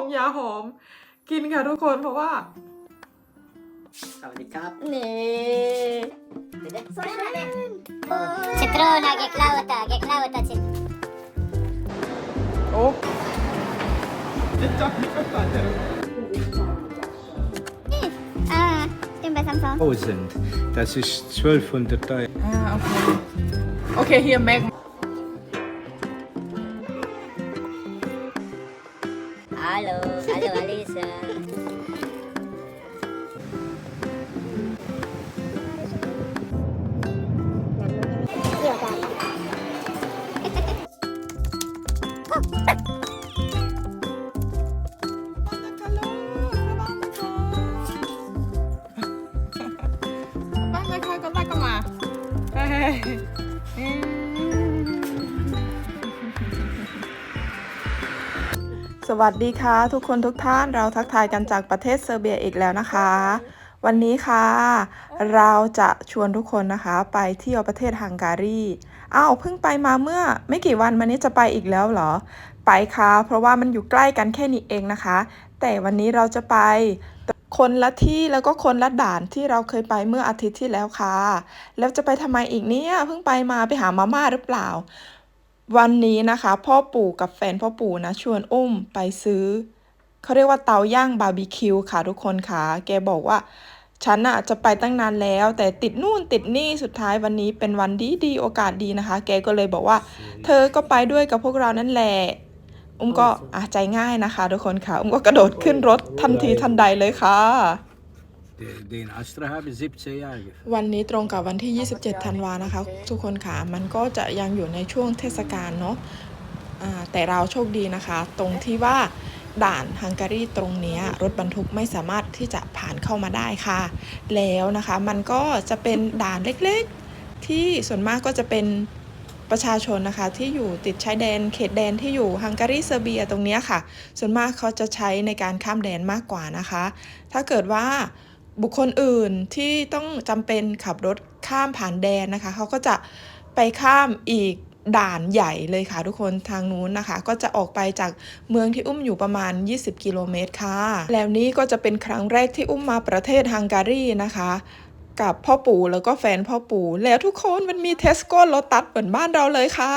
งยาหอม กินค่ะทุกคนเพราะว่า สวัสดีครับ Nee. Citroen, geklauwte, geklauwte Citroen. โอ้ Ah, ich bin bei Samsung. 1000. Das ist 1200 Euro. อ่าโอเค โอเคเฮียแม็ก สวัสดีค่ะ ทุกคนทุกท่านเราทักทายกันจากประเทศเซอร์เบียอีกแล้วนะคะ วันนี้ค่ะ เราจะชวนทุกคนนะคะ ไปเที่ยวประเทศฮังการีอ้าวเพิ่งไปมาเมื่อไม่กี่วันมานี้จะไปอีกแล้วเหรอ ไปค่ะ เพราะว่ามันอยู่ใกล้กันแค่นี้เองนะคะ แต่วันนี้เราจะไปคนละที่แล้วก็คนละด่านที่เราเคยไปเมื่ออาทิตย์ที่แล้วค่ะ แล้วจะไปทำไมอีกเนี่ยเพิ่งไปมาไปหามาม่าหรือเปล่า วันนี้นะคะ พ่อปู่กับแฟนพ่อปู่นะชวนอุ้มไปซื้อเขาเรียกว่าเตาย่างบาร์บีคิวค่ะทุกคนค่ะแกบอกว่าฉันอะจะไปตั้งนานแล้ว แต่ติดนู่นติดนี่สุดท้ายวันนี้เป็นวันดีดีโอกาสดีนะคะ แกก็เลยบอกว่า เธอก็ไปด้วยกับพวกเรานั่นแหละอุ้มก็อาใจง่ายนะคะ ทุกคนค่ะ อุ้มก็กระโดดขึ้นรถทันทีทันใดเลยค่ะ den Astra habe 17 Jahre วันนี้ตรงกับวันที่ 27 ธันวานะคะ ทุกคนค่ะ มันก็จะยังอยู่ในช่วงเทศกาลเนาะอ่าแต่เราโชคดีนะคะ ตรงที่ว่าด่านฮังการีตรงเนี้ยรถบรรทุกไม่สามารถที่จะผ่านเข้ามาได้ค่ะ แล้วนะคะมันก็จะเป็นด่านเล็กๆ ที่ส่วนมากก็จะเป็นประชาชนนะคะ ที่อยู่ติดชายแดนเขตแดนที่อยู่ฮังการีเซอร์เบียตรงเนี้ยค่ะ ส่วนมากเขาจะใช้ในการข้ามแดนมากกว่านะคะ ถ้าเกิดว่า บุคคลอื่นที่ต้องจำเป็นขับรถข้ามผ่านแดนนะคะ เขาก็จะไปข้ามอีกด่านใหญ่เลยค่ะทุกคนทางนู้นนะคะ ก็จะออกไปจากเมืองที่อุ้มอยู่ประมาณ 20 กิโลเมตรค่ะ แล้วนี้ก็จะเป็นครั้งแรกที่อุ้มมาประเทศฮังการีนะคะกับพ่อปู่แล้วก็แฟนพ่อปู่แล้วทุกคนมันมีเทสโก้โลตัสเหมือนบ้านเราเลยค่ะ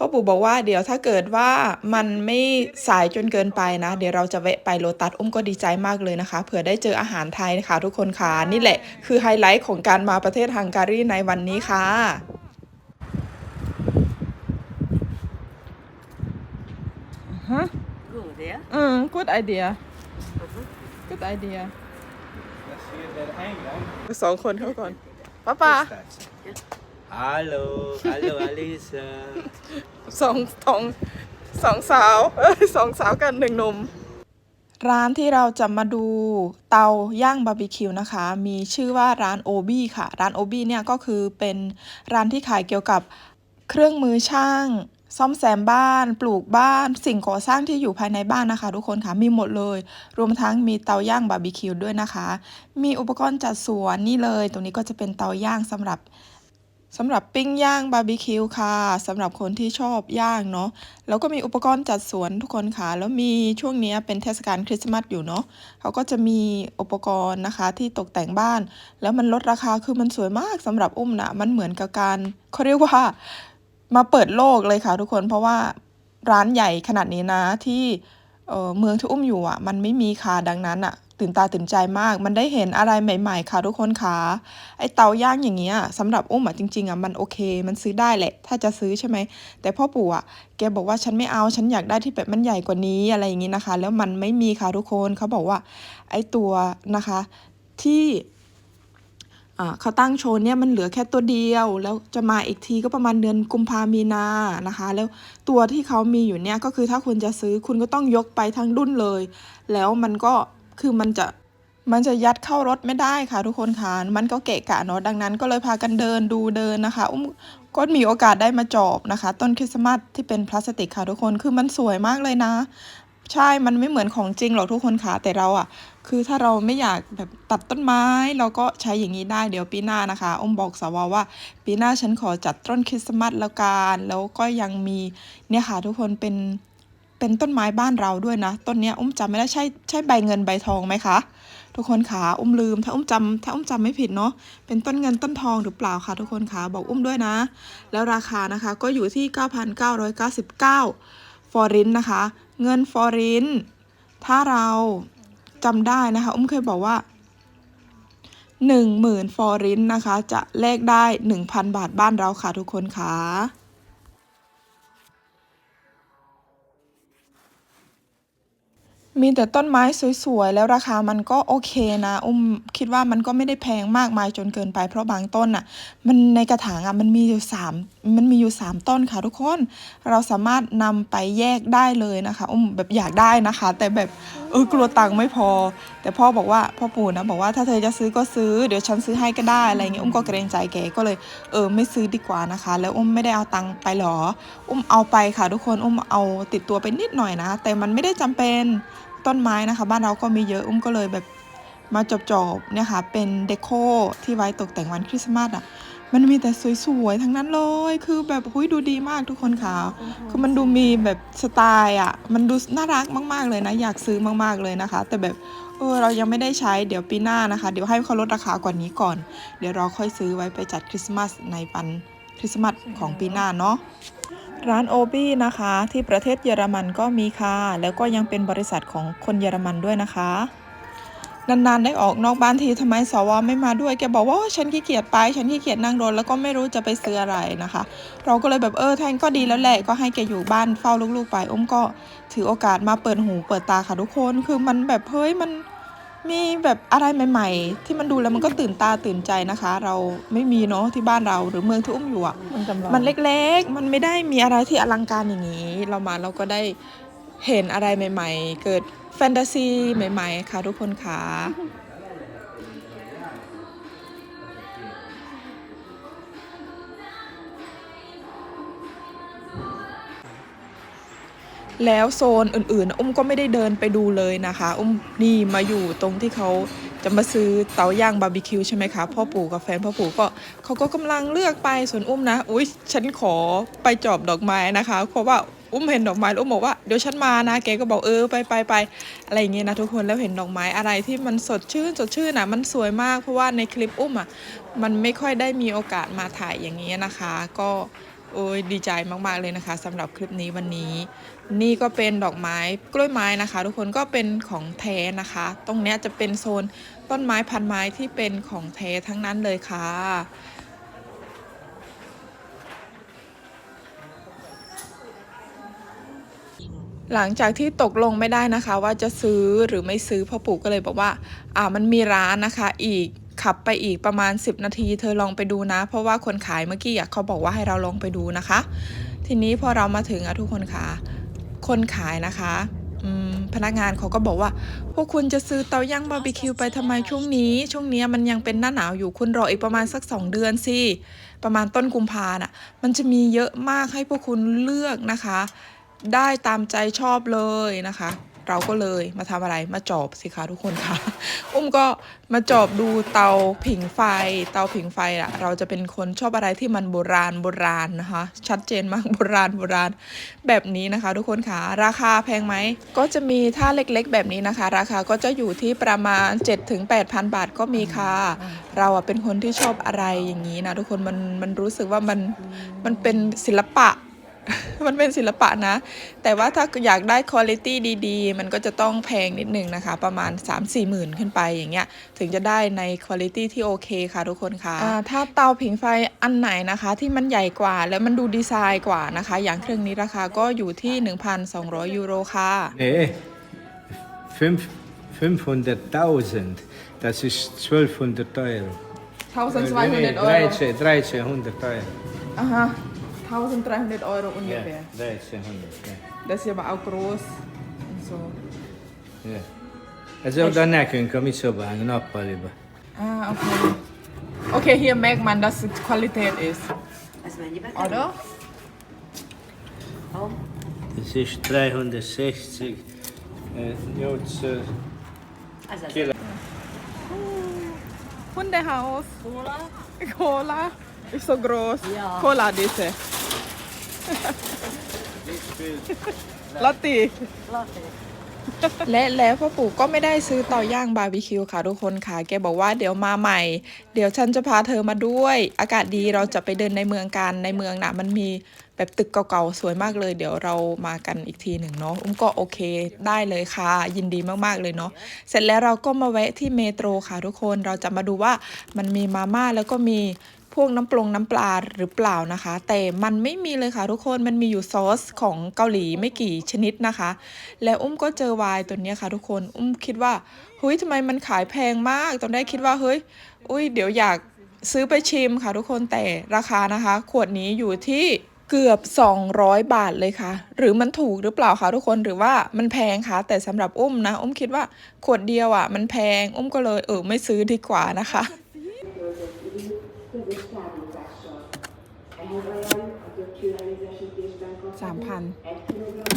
พ่อปู่บอกว่าเดี๋ยวถ้าเกิดว่ามันไม่สายจนเกินไปนะ เดี๋ยวเราจะแวะไปโลตัสอุ้มก็ดีใจมากเลยนะคะ เผื่อได้เจออาหารไทยนะคะทุกคนค่ะนี่แหละคือไฮไลท์ของการมาประเทศฮังการีในวันนี้ค่ะ Good, ja? อืม good idea good idea สองคนเข้าก่อนป้าป้า Hallo, hallo Alisa. สองสองสองสาวเอ้ยสองสาวกันหนึ่งหนุ่ม ร้านที่เราจะมาดูเตาย่างบาร์บีคิวนะคะ มีชื่อว่าร้านโอบี้ค่ะ ร้านโอบี้เนี่ยก็คือเป็นร้านที่ขายเกี่ยวกับเครื่องมือช่าง ซ่อมแซมบ้าน ปลูกบ้าน สิ่งก่อสร้างที่อยู่ภายในบ้านนะคะ ทุกคนค่ะมีหมดเลย รวมทั้งมีเตาย่างบาร์บีคิวด้วยนะคะ มีอุปกรณ์จัดสวนนี่เลย ตรงนี้ก็จะเป็นเตาย่างสำหรับ สำหรับปิ้งย่างบาร์บีคิวค่ะสำหรับคนที่ชอบย่างเนาะแล้วก็มีอุปกรณ์จัดสวนทุกคนค่ะแล้วมีช่วงนี้เป็นเทศกาลคริสต์มาสอยู่เนาะเขาก็จะมีอุปกรณ์นะคะที่ตกแต่งบ้าน แล้วมันลดราคาคือมันสวยมากสำหรับอุ้มนะมันเหมือนกับการเขาเรียกว่ามาเปิดโลกเลยค่ะทุกคนเพราะว่าร้านใหญ่ขนาดนี้นะที่เออเมืองที่อุ้มอยู่อะ มันไม่มีค่ะดังนั้นอะ ตื่นตาตื่นใจมาก มันได้เห็นอะไรใหม่ ๆ ค่ะทุกคนค่ะ ไอเตาย่างอย่างเงี้ยสำหรับอุ้มอะจริงๆอะมันโอเค มันซื้อได้แหละ ถ้าจะซื้อใช่ไหม แต่พ่อปู่อะแกบอกว่าฉันไม่เอา ฉันอยากได้ที่แบบมันใหญ่กว่านี้อะไรอย่างงี้นะคะ แล้วมันไม่มีค่ะทุกคนเขาบอกว่า ไอตัวนะคะที่เขาตั้งโชว์เนี่ยมันเหลือแค่ตัวเดียว แล้วจะมาอีกทีก็ประมาณเดือนกุมภามีนานะคะ แล้วตัวที่เขามีอยู่เนี่ยก็คือถ้าคุณจะซื้อคุณก็ต้องยกไปทั้งรุ่นเลย แล้วมันก็ คือมันจะมันจะยัดเข้ารถไม่ได้ค่ะทุกคนค่ะ มันก็เกะกะเนาะ ดังนั้นก็เลยพากันเดินดูเดินนะคะ อุ้มก็มีโอกาสได้มาจอบนะคะ ต้นคริสต์มาสที่เป็นพลาสติกค่ะทุกคน คือมันสวยมากเลยนะ ใช่ มันไม่เหมือนของจริงหรอกทุกคนค่ะ แต่เราอะคือถ้าเราไม่อยากแบบตัดต้นไม้ เราก็ใช้อย่างนี้ได้ เดี๋ยวปีหน้านะคะ อมบอกสาวว่า ปีหน้าฉันขอจัดต้นคริสต์มาสแล้วกัน แล้วก็ยังมีเนี่ยค่ะทุกคนเป็น เป็นต้นไม้บ้านเราด้วยนะ ต้นเนี้ยอุ้มจำไม่ได้ใช่ใช่ใบเงินใบทองไหมคะ ทุกคนขาอุ้มลืม ถ้าอุ้มจำถ้าอุ้มจำไม่ผิดเนาะเป็นต้นเงินต้นทองหรือเปล่าคะทุกคนขาบอกอุ้มด้วยนะ แล้วราคานะคะก็อยู่ที่ 9,999 ฟอรินนะคะ เงินฟอรินถ้าเราจำได้นะคะ อุ้มเคยบอกว่า10,000 ฟอรินนะคะ จะแลกได้ 1,000 บาทบ้านเราค่ะทุกคนค่ะ มีแต่ต้นไม้สวยๆ แล้วราคามันก็โอเคนะ อุ้มคิดว่ามันก็ไม่ได้แพงมากมายจนเกินไป เพราะบางต้นอะ มันในกระถางอะมันมีอยู่สามมันมีอยู่สามต้นค่ะทุกคน เราสามารถนำไปแยกได้เลยนะคะ อุ้มแบบอยากได้นะคะ แต่แบบเออกลัวตังค์ไม่พอ แต่พ่อบอกว่าพ่อปู่นะบอกว่าถ้าเธอจะซื้อก็ซื้อเดี๋ยวฉันซื้อให้ก็ได้อะไรเงี้ยอุ้มก็เกรงใจแกก็เลยเออไม่ซื้อดีกว่านะคะ แล้วอุ้มไม่ได้เอาตังค์ไปหรอ อุ้มเอาไปค่ะทุกคนอุ้มเอาติดตัวไปนิดหน่อยนะ แต่มันไม่ได้จำเป็น ต้นไม้นะคะ บ้านเราก็มีเยอะอุ้มก็เลยแบบมาจบๆเนี่ยค่ะเป็นเดโคที่ไว้ตกแต่งวันคริสต์มาสอะมันมีแต่สวยๆ ทั้งนั้นเลย คือแบบหุยดูดีมากทุกคนค่ะ คือมันดูมีแบบสไตล์อะ มันดูน่ารักมากๆเลยนะ อยากซื้อมากๆเลยนะคะ แต่แบบเออเรายังไม่ได้ใช้ เดี๋ยวปีหน้านะคะ เดี๋ยวให้เขาลดราคากว่านี้ก่อน เดี๋ยวเราค่อยซื้อไว้ไปจัดคริสต์มาสในวันคริสต์มาสของปีหน้าเนาะ ร้านโอบี้นะคะที่ประเทศเยอรมันก็มีค่ะ แล้วก็ยังเป็นบริษัทของคนเยอรมันด้วยนะคะนานๆได้ออกนอกบ้านทีทำไมสวไม่มาด้วยแกบอกว่าฉันขี้เกียจไป ฉันขี้เกียจนั่งรถแล้วก็ไม่รู้จะไปซื้ออะไรนะคะ เราก็เลยแบบเออแทนก็ดีแล้วแหละก็ให้แกอยู่บ้านเฝ้าลูกๆไปอุ้มก็ถือโอกาสมาเปิดหูเปิดตาค่ะทุกคนคือมันแบบเฮ้ยมัน มีแบบอะไรใหม่ ๆ ที่มันดูแล้วมันก็ตื่นตาตื่นใจนะคะ เราไม่มีเนาะที่บ้านเราหรือเมืองที่อุ้มอยู่อะมันเล็กๆ มันไม่ได้มีอะไรที่อลังการอย่างนี้ เรามาเราก็ได้เห็นอะไรใหม่ ๆ เกิดแฟนตาซีใหม่ ๆ ค่ะทุกคนค่ะ แล้วโซนอื่นๆ อุ้มก็ไม่ได้เดินไปดูเลยนะคะ อุ้มนี่มาอยู่ตรงที่เขาจะมาซื้อเตาย่างบาร์บีคิวใช่ไหมคะ พ่อปู่กับแฟนพ่อปู่ก็เขาก็กำลังเลือกไปส่วนอุ้มนะ อุ้ยฉันขอไปจอบดอกไม้นะคะ เพราะว่าอุ้มเห็นดอกไม้อุ้มบอกว่าเดี๋ยวฉันมานะแกก็บอกเออไปไปไปอะไรอย่างเงี้ยนะทุกคนแล้วเห็นดอกไม้อะไรที่มันสดชื่นสดชื่นอะมันสวยมากเพราะว่าในคลิปอุ้มอะมันไม่ค่อยได้มีโอกาสมาถ่ายอย่างเงี้ยนะคะ ก็ โอ้ยดีใจมากๆเลยนะคะสำหรับคลิปนี้วันนี้ นี่ก็เป็นดอกไม้กล้วยไม้นะคะ ทุกคนก็เป็นของแท้นะคะ ตรงเนี้ยจะเป็นโซนต้นไม้พันไม้ที่เป็นของแท้ทั้งนั้นเลยค่ะ หลังจากที่ตกลงไม่ได้นะคะ ว่าจะซื้อหรือไม่ซื้อพ่อปู่ก็เลยบอกว่าอ่ามันมีร้านนะคะอีก ขับไปอีกประมาณ 10 นาที เธอลองไปดูนะ เพราะว่าคนขายเมื่อกี้เขาบอกว่าให้เราลองไปดูนะคะ ทีนี้พอเรามาถึงอะทุกคนค่ะ คนขายนะคะพนักงานเขาก็บอกว่า พวกคุณจะซื้อเตาย่างบาร์บีคิวไปทำไมช่วงนี้ ช่วงนี้มันยังเป็นหน้าหนาวอยู่คุณรออีกประมาณสัก 2 เดือนสิประมาณต้นกุมภาน่ะ มันจะมีเยอะมากให้พวกคุณเลือกนะคะ ได้ตามใจชอบเลยนะคะ เราก็เลยมาทำอะไรมาจอบสิคะทุกคนค่ะอุ้มก็มาจอบดูเตาผิงไฟ เตาผิงไฟอะเราจะเป็นคนชอบอะไรที่มันโบราณโบราณนะคะ ชัดเจนมากโบราณโบราณแบบนี้นะคะ ทุกคนค่ะราคาแพงไหมก็จะมีถ้าเล็กๆ แบบนี้นะคะ ราคาก็จะอยู่ที่ประมาณ 7-8,000 บาทก็มีค่ะ เราอะเป็นคนที่ชอบอะไรอย่างนี้นะทุกคนมันมันรู้สึกว่ามันมันเป็นศิลปะ มันเป็นศิลปะนะ แต่ว่าถ้าอยากได้คุณภาพดีๆ มันก็จะต้องแพงนิดนึงนะคะ ประมาณ 3 4หมื่นขึ้นไปอย่างเงี้ย ถึงจะได้ในคุณภาพที่โอเคค่ะทุกคนค่ะอ่าถ้าเตาผิงไฟอันไหนนะคะ ที่มันใหญ่กว่าแล้วมันดูดีไซน์กว่านะคะ อย่างเครื่องนี้ราคาก็อยู่ที่ 1,200 ยูโรค่ะ Nee, fünf, 500.000. Das ist 1200 Euro. 1,200 Nee, 13, 1300 Euro. Aha, 1,300 Euro Ja, ungefähr. 1300. Ja. Das ist aber auch groß und so. Ja. Ez oda nekünk a mi szobánk nappaliba. Ah, okay. Okay, hier merkt man, dass es Qualität ist, mennyibe? oder? Das ist 360, äh, 8 äh, ez az. Kilo. Hundehaus. Cola? Cola. Ist so groß. Ja. Cola diese. ลอตตีและแล้วพ่อปู่ก็ไม่ได้ซื้อเตาย่างบาร์บีคิวค่ะทุกคนค่ะ แกบอกว่าเดี๋ยวมาใหม่ เดี๋ยวฉันจะพาเธอมาด้วย อากาศดีเราจะไปเดินในเมืองกันในเมืองนะมันมีแบบตึกเก่าๆสวยมากเลย เดี๋ยวเรามากันอีกทีหนึ่งเนาะอุ้มก็โอเคได้เลยค่ะ ยินดีมากๆเลยเนาะเสร็จแล้วเราก็มาแวะที่เมโทรค่ะทุกคนเราจะมาดูว่ามันมีมาม่าแล้วก็มี วกน้ำปรุงน้ำปลาหรือเปล่านะคะ แต่มันไม่มีเลยค่ะทุกคนมันมีอยู่ซอสของเกาหลีไม่กี่ชนิดนะคะ แล้วอุ้มก็เจอวน์ตัวนี้ค่ะ ทุกคนอุ้มคิดว่าเฮ้ยทำไมมันขายแพงมากตอนแรกคิดว่าเฮ้ยอุ้ยเดี๋ยวอยากซื้อไปชิมค่ะทุกคนแต่ราคานะคะ ขวดนี้อยู่ที่เกือบ 200 บาทเลยค่ะ หรือมันถูกหรือเปล่าคะทุกคนหรือว่ามันแพงคะแต่สำหรับอุ้มนะ อุ้มคิดว่าขวดเดียวอะ มันแพง อุ้มก็เลยเออไม่ซื้อดีกว่านะคะ สามพัน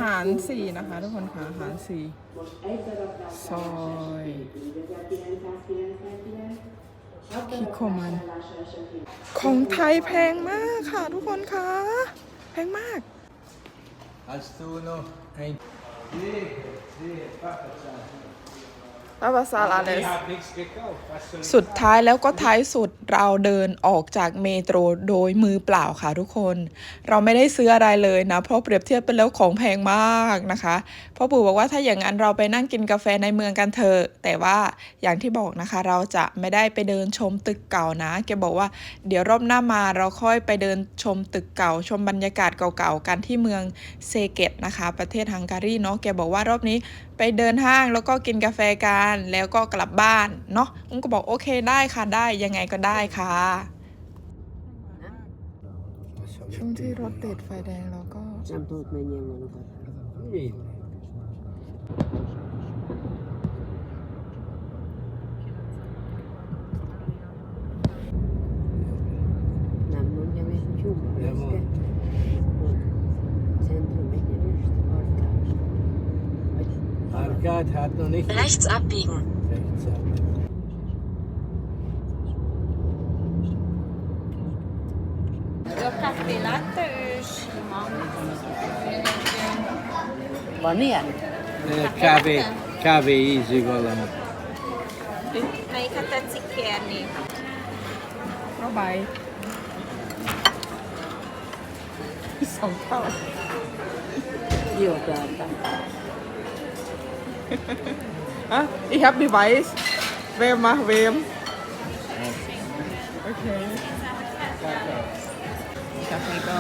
หารสี่นะคะทุกคนค่ะหารสี่ซอยคิโคมัน ของไทยแพงมากค่ะทุกคนค่ะ แพงมาก Hast du noch ein... ปาปาซาลาเลส Ich habe nichts gekauft. Was soll สุดท้ายแล้วก็ท้ายสุด เราเดินออกจากเมโทรโดยมือเปล่าค่ะทุกคน เราไม่ได้ซื้ออะไรเลยนะ เพราะเปรียบเทียบไปแล้วของแพงมากนะคะพ่อปู่บอกว่าถ้าอย่างนั้นเราไปนั่งกินกาแฟในเมืองกันเถอะ แต่ว่าอย่างที่บอกนะคะ เราจะไม่ได้ไปเดินชมตึกเก่านะแกบอกว่าเดี๋ยวรอบหน้ามาเราค่อยไปเดินชมตึกเก่า ชมบรรยากาศเก่าๆกันที่เมืองเซเกตนะคะ ประเทศฮังการีเนาะแกบอกว่ารอบนี้ ไปเดินห้างแล้วก็กินกาแฟกันแล้วก็กลับบ้านเนาะอุ้งก็บอกโอเคได้ค่ะได้ยังไงก็ได้ค่ะช่วงที่รถติดไฟแดงเราก็นะครับน้ำมันยังไม่ชุ่มเลย Stuttgart hat noch nicht. Rechts abbiegen. Rechts abbiegen. Äh, Kaffee Latte ist Vanilla. Cave, cave easy volano. Aí cata zicherne. Probai. São Paulo. องเท่า Jó, tehát. อะอีแฮปปี้ไวส์เวมมาเวมโอเคกาแฟก็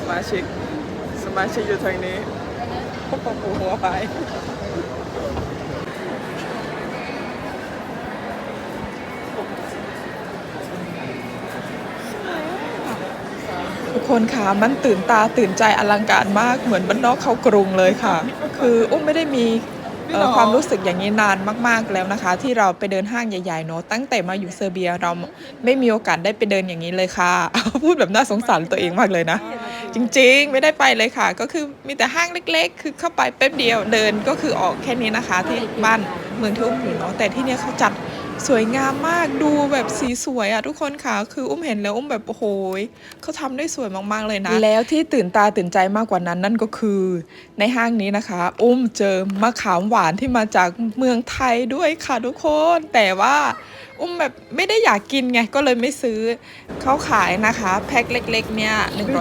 สมาชิกสมาชิกอยู่ทางนี้พวกปู หัวไปทุกคนค่ะมันตื่นตาตื่นใจอลังการมากเหมือนบ้านนอกเขากรุงเลยค่ะ คืออุ้มไม่ได้มี ความรู้สึกอย่างนี้นานมากๆแล้วนะคะ ที่เราไปเดินห้างใหญ่ๆเนาะตั้งแต่มาอยู่เซอร์เบียเราไม่มีโอกาสได้ไปเดินอย่างนี้เลยค่ะ พูดแบบน่าสงสารตัวเองมากเลยนะ จริงๆไม่ได้ไปเลยค่ะ ก็คือมีแต่ห้างเล็ก ๆ คือเข้าไปแป๊บเดียวเดินก็คือออกแค่นี้นะคะ ที่บ้านเมืองที่อุ้มอยู่เนาะแต่ที่เนี้ยเขาจัด สวยงามมากดูแบบสีสวยอะทุกคนค่ะ คืออุ้มเห็นแล้วอุ้มแบบโอ้โหยเขาทำได้สวยมากๆเลยนะ แล้วที่ตื่นตาตื่นใจมากกว่านั้นนั่นก็คือ ในห้างนี้นะคะ อุ้มเจอมะขามหวานที่มาจากเมืองไทยด้วยค่ะทุกคน แต่ว่าอุ้มแบบไม่ได้อยากกินไงก็เลยไม่ซื้อเขาขายนะคะ แพ็คเล็กๆเนี่ย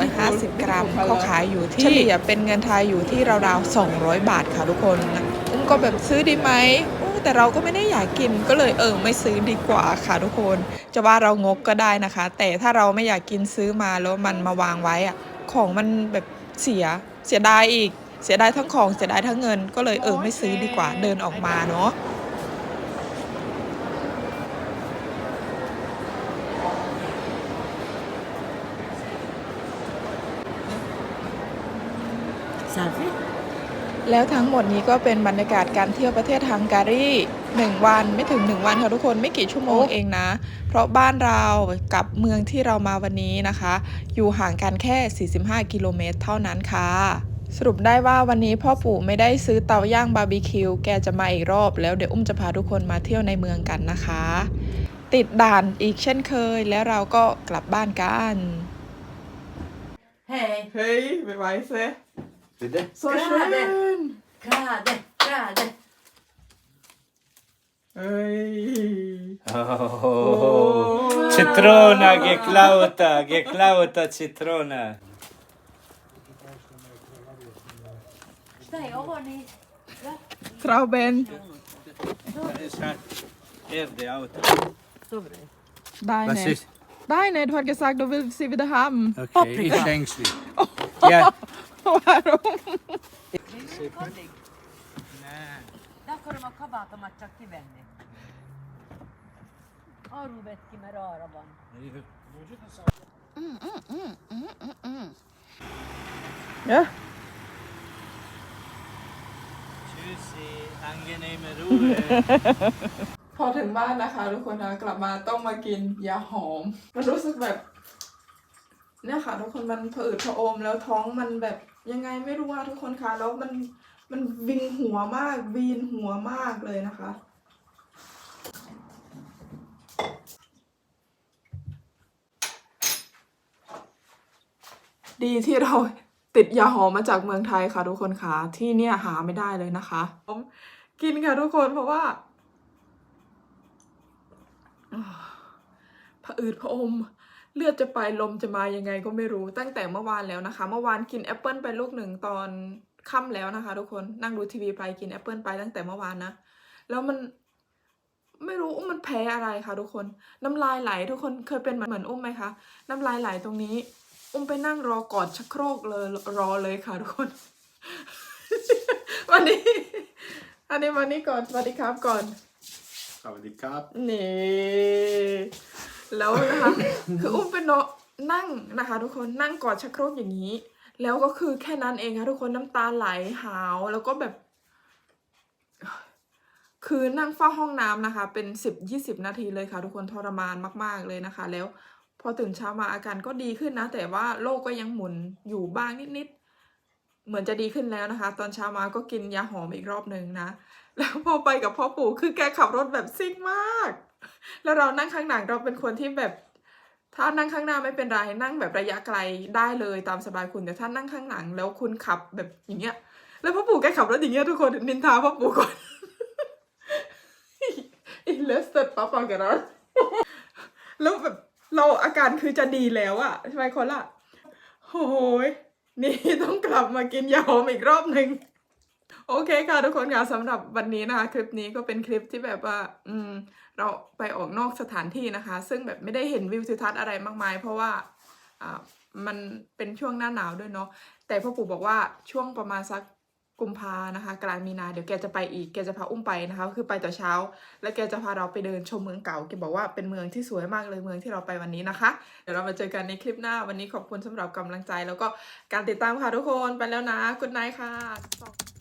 150 กรัมเขาขายอยู่ที่เฉลี่ยเป็นเงินไทยอยู่ที่ราวๆ200 บาทค่ะทุกคนนะอุ้มก็แบบซื้อดีไหมอู้ แต่เราก็ไม่ได้อยากกินก็เลยเออไม่ซื้อดีกว่าค่ะทุกคน จะว่าเรางกก็ได้นะคะ แต่ถ้าเราไม่อยากกินซื้อมาแล้วมันมาวางไว้อะของมันแบบเสียเสียดายอีก เสียดายทั้งของเสียดายทั้งเงิน ก็เลยเออไม่ซื้อดีกว่าเดินออกมาเนาะ แล้วทั้งหมดนี้ก็เป็นบรรยากาศการเที่ยวประเทศฮังการีหนึ่งวันไม่ถึงหนึ่งวันค่ะทุกคนไม่กี่ชั่วโมงเองนะ เพราะบ้านเรากับเมืองที่เรามาวันนี้นะคะ อยู่ห่างกันแค่ 45 กิโลเมตรเท่านั้นค่ะ สรุปได้ว่าวันนี้พ่อปู่ไม่ได้ซื้อเตาย่างบาร์บีคิวแกจะมาอีกรอบ แล้วเดี๋ยวอุ้มจะพาทุกคนมาเที่ยวในเมืองกันนะคะ ติดด่านอีกเช่นเคยแล้วเราก็กลับบ้านกัน Hej! เฮ้ยไปไว้เซ Bitte? โซเชี ยล Grade, grade. เฮ้ย Oh, citrona, geklauta, geklauta citrona. Stai, ovo ni. ทราเบน Är det auto? Dobre. ได้ Vad เน syns? ได้เนทวันก sagt du vill se vid det ham Okej, ich schenk's dir. Ja. Waarom? Akkor ma kabátomat csak kivenni. Arról vett ki, mert arra van. Ja. Tschüssi, angenehme Ruhe. พอถึงบ้านนะคะทุกคนนะกลับมาต้องมากินยาหอม มันรู้สึกแบบ เนี่ยค่ะทุกคนมันผอืดผอมแล้วท้องมันแบบ ยังไงไม่รู้ว่าทุกคนคะแล้วมันมันวิงหัวมากวีนหัวมากเลยนะคะ ดีที่เราติดยาหอมมาจากเมืองไทยค่ะทุกคนค่ะที่เนี่ยหาไม่ได้เลยนะคะผมกินค่ะทุกคนเพราะว่าผะอืดผะอม เลือดจะไปลมจะมายังไงก็ไม่รู้ตั้งแต่เมื่อวานแล้วนะคะ เมื่อวานกินแอปเปิลไปลูกหนึ่งตอนค่ำแล้วนะคะ ทุกคนนั่งดูทีวีไปกินแอปเปิลไปตั้งแต่เมื่อวานนะแล้วมันไม่รู้อุ้มมันแพ้อะไรคะทุกคน น้ำลายไหลทุกคนเคยเป็นเหมือนอุ้มไหมคะ น้ำลายไหลตรงนี้ อุ้มไปนั่งรอกอดชักโครกเลยรอเลยค่ะทุกคน วันนี้ อันนี้วันนี้ก่อนสวัสดีครับก่อน Sawadee kap. นี่ แล้วนะคะ คืออุ้มเป็นเนาะนั่งนะคะ ทุกคนนั่งกอดชักโครกอย่างนี้ แล้วก็คือแค่นั้นเองค่ะทุกคนน้ำตาไหลหาวแล้วก็แบบ คือนั่งเฝ้าห้องน้ำนะคะ เป็นสิบยี่สิบนาทีเลยค่ะ ทุกคนทรมานมาก ๆเลยนะคะ แล้วพอตื่นเช้ามาอาการก็ดีขึ้นนะ แต่ว่าโรคก็ยังหมุนอยู่บ้างนิดๆเหมือนจะดีขึ้นแล้วนะคะ ตอนเช้ามาก็กินยาหอมอีกรอบหนึ่งนะ แล้วพอไปกับพ่อปู่คือแกขับรถแบบซิ่งมาก แล้วเรานั่งข้างหลังเราเป็นคนที่แบบ ถ้านั่งข้างหน้าไม่เป็นไรนั่งแบบระยะไกลได้เลยตามสบายคุณแต่ถ้านั่งข้างหลัง แล้วคุณขับแบบอย่างเงี้ย แล้วพ่อปู่แกขับรถอย่างเงี้ยทุกคนนินทาพ่อปู่ก่อนอินเลสเตอร์ป๊าปากันนะแล้วแบบเราอาการคือจะดีแล้วอะใช่ไหมคนละโอ้ยนี่ต้องกลับมากินยาหอมอีกรอบหนึ่ง โอเคค่ะทุกคนค่ะสำหรับวันนี้นะคะ คลิปนี้ก็เป็นคลิปที่แบบว่า อืม เราไปออกนอกสถานที่นะคะ ซึ่งแบบไม่ได้เห็นวิวทิวทัศน์อะไรมากมาย เพราะว่าอ่ามันเป็นช่วงหน้าหนาวด้วยเนาะแต่พ่อปู่บอกว่าช่วงประมาณสักกุมภานะคะกลางมีนาเดี๋ยวแกจะไปอีกแกจะพาอุ้มไปนะคะ คือไปต่อเช้า แล้วแกจะพาเราไปเดินชมเมืองเก่าแกบอกว่าเป็นเมืองที่สวยมากเลยเมืองที่เราไปวันนี้นะคะ เดี๋ยวเรามาเจอกันในคลิปหน้าวันนี้ขอบคุณสำหรับกำลังใจ แล้วก็การติดตามค่ะทุกคนไปแล้วนะกุดไนค่ะ